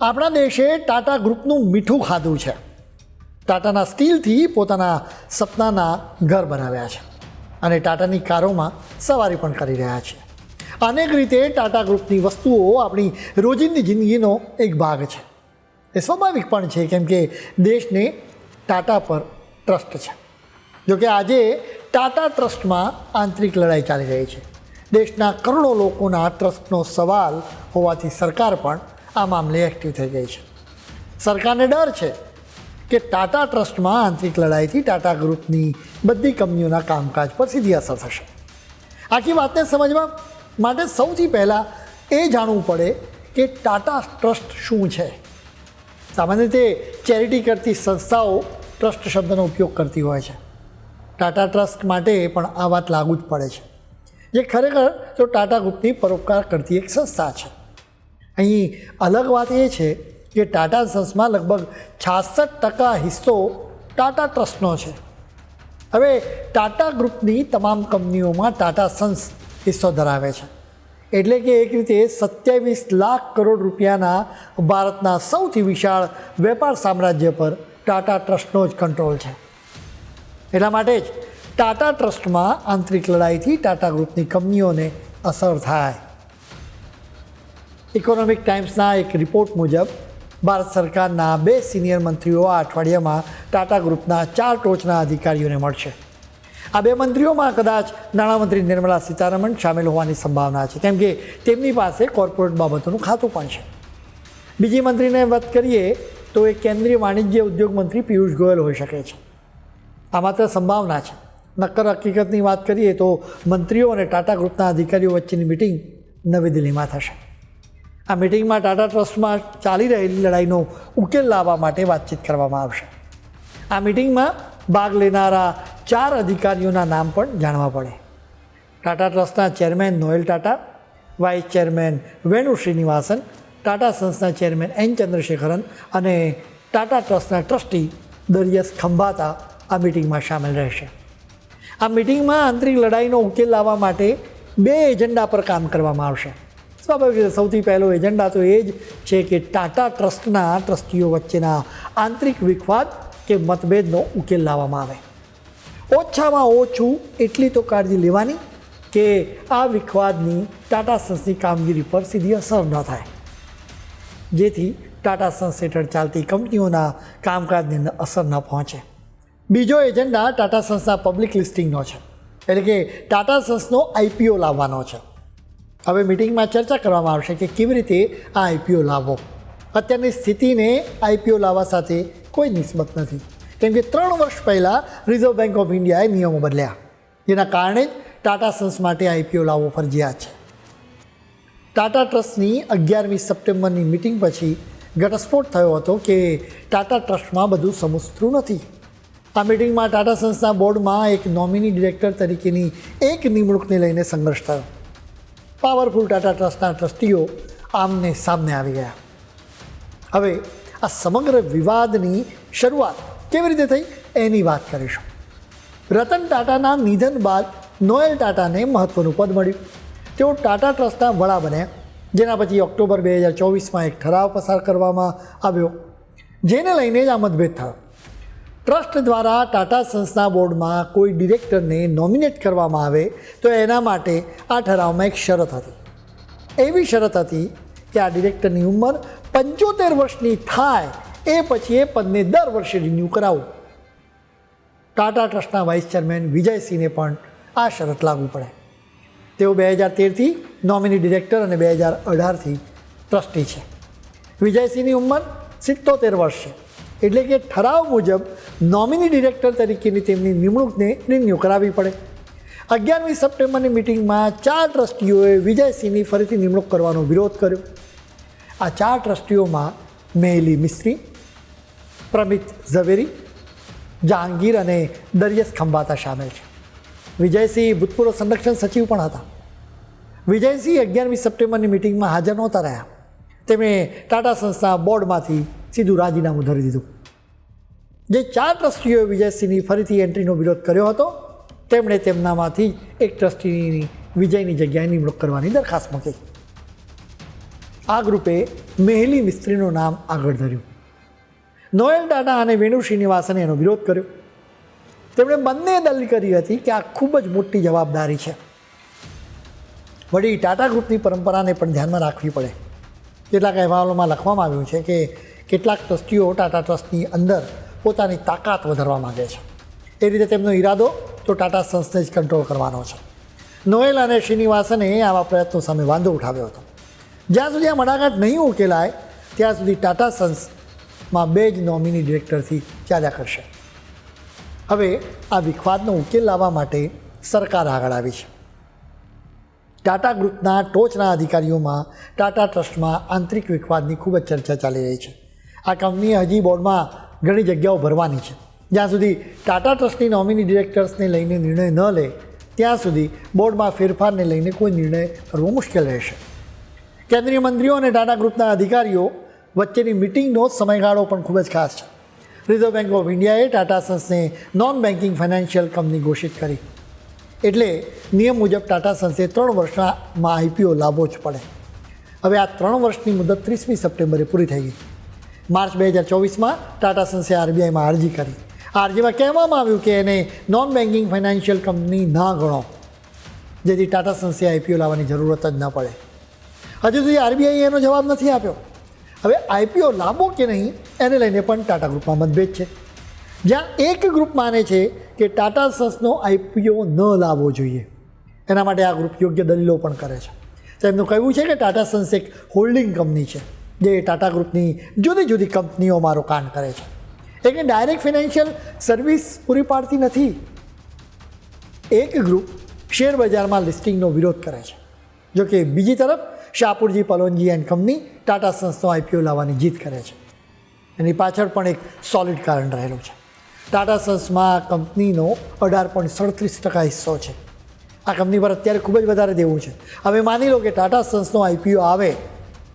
આપણા દેશે ટાટા ગ્રુપનું મીઠું ખાધું છે. ટાટાના સ્ટીલથી પોતાના સપનાના ઘર બનાવ્યા છે અને ટાટાની કારોમાં સવારી પણ કરી રહ્યા છે. અનેક રીતે ટાટા ગ્રુપની વસ્તુઓ આપણી રોજિંદી જિંદગીનો એક ભાગ છે. એ સ્વાભાવિક પણ છે કેમ કે દેશને ટાટા પર ટ્રસ્ટ છે. જોકે આજે ટાટા ટ્રસ્ટમાં આંતરિક લડાઈ ચાલી રહી છે. દેશના કરોડો લોકોના ટ્રસ્ટનો સવાલ હોવાથી સરકાર પણ આ મામલે એક્ટિવ થઈ ગઈ છે. સરકારને ડર છે કે ટાટા ટ્રસ્ટમાં આંતરિક લડાઈથી ટાટા ગ્રુપની બધી કંપનીઓના કામકાજ પર સીધી અસર થશે. આખી વાતને સમજવા માટે સૌથી પહેલાં એ જાણવું પડે કે ટાટા ટ્રસ્ટ શું છે. સામાન્ય રીતે ચેરિટી કરતી સંસ્થાઓ ટ્રસ્ટ શબ્દનો ઉપયોગ કરતી હોય છે. ટાટા ટ્રસ્ટ માટે પણ આ વાત લાગુ જ પડે છે. જે ખરેખર તો ટાટા ગ્રુપની પરોપકાર કરતી એક સંસ્થા છે. અહીં અલગ વાત એ છે કે ટાટા સન્સમાં લગભગ છાસઠ ટકા હિસ્સો ટાટા ટ્રસ્ટનો છે. હવે ટાટા ગ્રુપની તમામ કંપનીઓમાં ટાટા સન્સ હિસ્સો ધરાવે છે. એટલે કે એક રીતે સત્યાવીસ લાખ કરોડ રૂપિયાના ભારતના સૌથી વિશાળ વેપાર સામ્રાજ્ય પર ટાટા ટ્રસ્ટનો જ કંટ્રોલ છે. એટલા માટે જ ટાટા ટ્રસ્ટમાં આંતરિક લડાઈથી ટાટા ગ્રુપની કંપનીઓને અસર થાય. ઇકોનોમિક ટાઈમ્સના એક રિપોર્ટ મુજબ, ભારત સરકારના બે સિનિયર મંત્રીઓ આ અઠવાડિયામાં ટાટા ગ્રુપના ચાર ટોચના અધિકારીઓને મળશે. આ બે મંત્રીઓમાં કદાચ નાણામંત્રી નિર્મલા સીતારમણ સામેલ હોવાની સંભાવના છે, કેમ કે તેમની પાસે કોર્પોરેટ બાબતોનું ખાતું પણ છે. બીજી મંત્રીને વાત કરીએ તો એ કેન્દ્રીય વાણિજ્ય ઉદ્યોગ મંત્રી પિયુષ ગોયલ હોઈ શકે છે. આ માત્ર સંભાવના છે. નક્કર હકીકતની વાત કરીએ તો મંત્રીઓ અને ટાટા ગ્રુપના અધિકારીઓ વચ્ચેની મિટિંગ નવી દિલ્હીમાં થશે. આ મિટિંગમાં ટાટા ટ્રસ્ટમાં ચાલી રહેલી લડાઈનો ઉકેલ લાવવા માટે વાતચીત કરવામાં આવશે. આ મિટિંગમાં ભાગ લેનારા ચાર અધિકારીઓના નામ પણ જાણવા પડે. ટાટા ટ્રસ્ટના chairman Noel Tata, vice chairman Venu Srinivasan, Tata સન્સના chairman N Chandrasekaran અને ટાટા ટ્રસ્ટના ટ્રસ્ટી દરિયસ ખંભાતા આ મિટિંગમાં સામેલ રહેશે. આ મિટિંગમાં આંતરિક લડાઈનો ઉકેલ લાવવા માટે બે એજન્ડા પર કામ કરવામાં આવશે. સ્વાભાવિક રીતે સૌથી પહેલો એજન્ડા તો એ જ છે કે ટાટા ટ્રસ્ટના ટ્રસ્ટીઓ વચ્ચેના આંતરિક વિખવાદ કે મતભેદનો ઉકેલ લાવવામાં આવે. ઓછામાં ઓછું એટલી તો કાળજી લેવાની કે આ વિખવાદની ટાટા સન્સની કામગીરી પર સીધી અસર ન થાય. જેથી ટાટા સન્સ હેઠળ ચાલતી કંપનીઓના કામકાજને અસર ન પહોંચે. બીજો એજન્ડા ટાટા સન્સના પબ્લિક લિસ્ટિંગનો છે. એટલે કે ટાટા સન્સનો આઈપીઓ લાવવાનો છે. હવે મિટિંગમાં ચર્ચા કરવામાં આવશે કે કેવી રીતે આ આઈપીઓ લાવવો. અત્યારની સ્થિતિને આઈપીઓ લાવવા સાથે કોઈ નિસ્બત નથી. કેમ કે ત્રણ વર્ષ પહેલાં રિઝર્વ બેંક ઓફ ઇન્ડિયાએ નિયમો બદલ્યા. જેના કારણે જ ટાટા સન્સ માટે આઈપીઓ લાવવો ફરજિયાત છે. ટાટા ટ્રસ્ટની અગિયારમી સપ્ટેમ્બરની મિટિંગ પછી ઘટસ્ફોટ થયો હતો કે ટાટા ટ્રસ્ટમાં બધું સમુસ્તરું નથી. આ મિટિંગમાં ટાટા સન્સના બોર્ડમાં એક નોમિની ડિરેક્ટર તરીકેની એક નિમણૂકને લઈને સંઘર્ષ થયો. પાવરફુલ ટાટા ટ્રસ્ટના ટ્રસ્ટીઓ આમને સામને આવી ગયા. હવે આ સમગ્ર વિવાદની શરૂઆત કેવી રીતે થઈ એની વાત કરીશું. રતન ટાટાના નિધન બાદ નોએલ ટાટાને મહત્ત્વનું પદ મળ્યું. તેઓ ટાટા ટ્રસ્ટના વડા બન્યા. જેના પછી ઓક્ટોબર બે હજાર ચોવીસમાં એક ઠરાવ પસાર કરવામાં આવ્યો. જેને લઈને જ આ મતભેદ થયો. ટ્રસ્ટ દ્વારા ટાટા સંસ્થા બોર્ડમાં કોઈ ડિરેક્ટરને નોમિનેટ કરવામાં આવે તો એના માટે આ ઠરાવમાં એક શરત હતી. એવી શરત હતી કે આ ડિરેક્ટરની ઉંમર પંચોતેર વર્ષની થાય એ પછી એ પદને દર વર્ષે રિન્યૂ કરાવવું ટાટા ટ્રસ્ટના વાઇસ ચેરમેન વિજયસિંહને પણ આ શરત લાગુ પડે. તેઓ બે હજાર તેરથી નોમિની ડિરેક્ટર અને બે હજાર અઢારથી ટ્રસ્ટી છે. વિજયસિંહની ઉંમર સિત્તોતેર વર્ષ છે. એટલે કે ઠરાવ મુજબ નોમિની ડિરેક્ટર તરીકેની તેમની નિમણૂકને રિન્યૂ કરાવવી પડે. અગિયારમી સપ્ટેમ્બરની મિટિંગમાં ચાર ટ્રસ્ટીઓએ વિજયસિંહની ફરીથી નિમણૂક કરવાનો વિરોધ કર્યો. આ ચાર ટ્રસ્ટીઓમાં મેહલી મિસ્ત્રી, પ્રમિત ઝવેરી, જહાંગીર અને દરિયસ ખંભાતા સામેલ છે. વિજયસિંહ ભૂતપૂર્વ સંરક્ષણ સચિવ પણ હતા. વિજયસિંહ અગિયારમી સપ્ટેમ્બરની મિટિંગમાં હાજર નહોતા રહ્યા. તેમણે ટાટા સંસ્થા બોર્ડમાંથી સીધું રાજીનામું ધરી દીધું. જે ચાર ટ્રસ્ટીઓએ વિજયસિંહની ફરીથી એન્ટ્રીનો વિરોધ કર્યો હતો, તેમણે તેમનામાંથી એક ટ્રસ્ટીની વિજયની જગ્યાએ નિમણૂક કરવાની દરખાસ્ત મૂકી. આ ગ્રુપે મેહલી મિસ્ત્રીનું નામ આગળ ધર્યું. નોયલ ટાટા અને વેણુ શ્રીનિવાસને એનો વિરોધ કર્યો. તેમણે બંને દલીલ કરી હતી કે આ ખૂબ જ મોટી જવાબદારી છે. વળી ટાટા ગ્રુપની પરંપરાને પણ ધ્યાનમાં રાખવી પડે. કેટલાક અહેવાલોમાં લખવામાં આવ્યું છે કે કેટલાક ટ્રસ્ટીઓ ટાટા ટ્રસ્ટની અંદર પોતાની તાકાત વધારવા માગે છે. એ રીતે તેમનો ઈરાદો તો ટાટા સન્સને જ કંટ્રોલ કરવાનો છે. નોએલ અને શ્રીનિવાસને આવા પ્રયત્નો સામે વાંધો ઉઠાવ્યો હતો. જ્યાં સુધી આ મડાગાંઠ નહીં ઉકેલાય, ત્યાં સુધી ટાટા સન્સમાં બે જ નોમિની ડિરેક્ટરથી ચાલ્યા કરશે. હવે આ વિખવાદનો ઉકેલ લાવવા માટે સરકાર આગળ આવી છે. ટાટા ગ્રુપના ટોચના અધિકારીઓમાં ટાટા ટ્રસ્ટમાં આંતરિક વિખવાદની ખૂબ જ ચર્ચા ચાલી રહી છે. આ કંપનીએ હજી બોર્ડમાં ઘણી જગ્યાઓ ભરવાની છે. જ્યાં સુધી ટાટા ટ્રસ્ટની નોમિની ડિરેક્ટર્સને લઈને નિર્ણય ન લે, ત્યાં સુધી બોર્ડમાં ફેરફારને લઈને કોઈ નિર્ણય કરવો મુશ્કેલ રહેશે. કેન્દ્રીય મંત્રીઓ અને ટાટા ગ્રુપના અધિકારીઓ વચ્ચેની મિટિંગનો સમયગાળો પણ ખૂબ જ ખાસ છે. રિઝર્વ બેંક ઓફ ઇન્ડિયાએ ટાટા સન્સને નોન બેન્કિંગ ફાઇનાન્શિયલ કંપની ઘોષિત કરી. એટલે નિયમ મુજબ ટાટા સન્સે ત્રણ વર્ષમાં આઈપીઓ લાવવો જ પડે. હવે આ ત્રણ વર્ષની મુદત ત્રીસમી સપ્ટેમ્બરે પૂરી થઈ ગઈ. માર્ચ બે હજાર ચોવીસમાં ટાટા સન્સે આરબીઆઈમાં અરજી કરી. આ અરજીમાં કહેવામાં આવ્યું કે એને નોન બેન્કિંગ ફાઇનાન્શિયલ કંપની ના ગણો. જેથી ટાટા સન્સે આઈપીઓ લાવવાની જરૂરત જ ન પડે. હજુ સુધી આરબીઆઈએ એનો જવાબ નથી આપ્યો. હવે આઈપીઓ લાવો કે નહીં, એને લઈને પણ ટાટા ગ્રુપમાં મતભેદ છે. જ્યાં એક ગ્રુપ માને છે કે ટાટા સન્સનો આઈપીઓ ન લાવવો જોઈએ. એના માટે આ ગ્રુપ યોગ્ય દલીલો પણ કરે છે. તેમનું કહેવું છે કે ટાટા સન્સ એક હોલ્ડિંગ કંપની છે. જે ટાટા ગ્રુપની જુદી જુદી કંપનીઓમાં રોકાણ કરે છે. એટલે ડાયરેક્ટ ફિનાન્શિયલ સર્વિસ પૂરી પાડતી નથી. એક ગ્રુપ શેર બજારમાં લિસ્ટિંગનો વિરોધ કરે છે. જોકે બીજી તરફ શાહપુરજી, પલોનજી એન્ડ કંપની ટાટા સન્સનો આઈપીઓ લાવવાની જીત કરે છે. એની પાછળ પણ એક સોલિડ કારણ રહેલું છે. ટાટા સન્સમાં કંપનીનો અઢાર પોઈન્ટ સડત્રીસ ટકા હિસ્સો છે. આ કંપની પર અત્યારે ખૂબ જ વધારે દેવું છે. હવે માની લો કે ટાટા સન્સનો આઈપીઓ આવે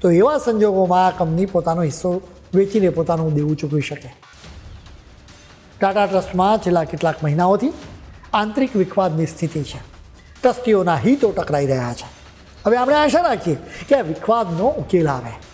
તો એવા સંજોગોમાં આ કંપની પોતાનો હિસ્સો વેચીને પોતાનું દેવું ચૂકવી શકે. ટાટા ટ્રસ્ટમાં છેલ્લા કેટલાક મહિનાઓથી આંતરિક વિખવાદની સ્થિતિ છે. ટ્રસ્ટીઓના હિતો ટકરાઈ રહ્યા છે. હવે આપણે આશા રાખીએ કે આ વિખવાદનો ઉકેલ આવે.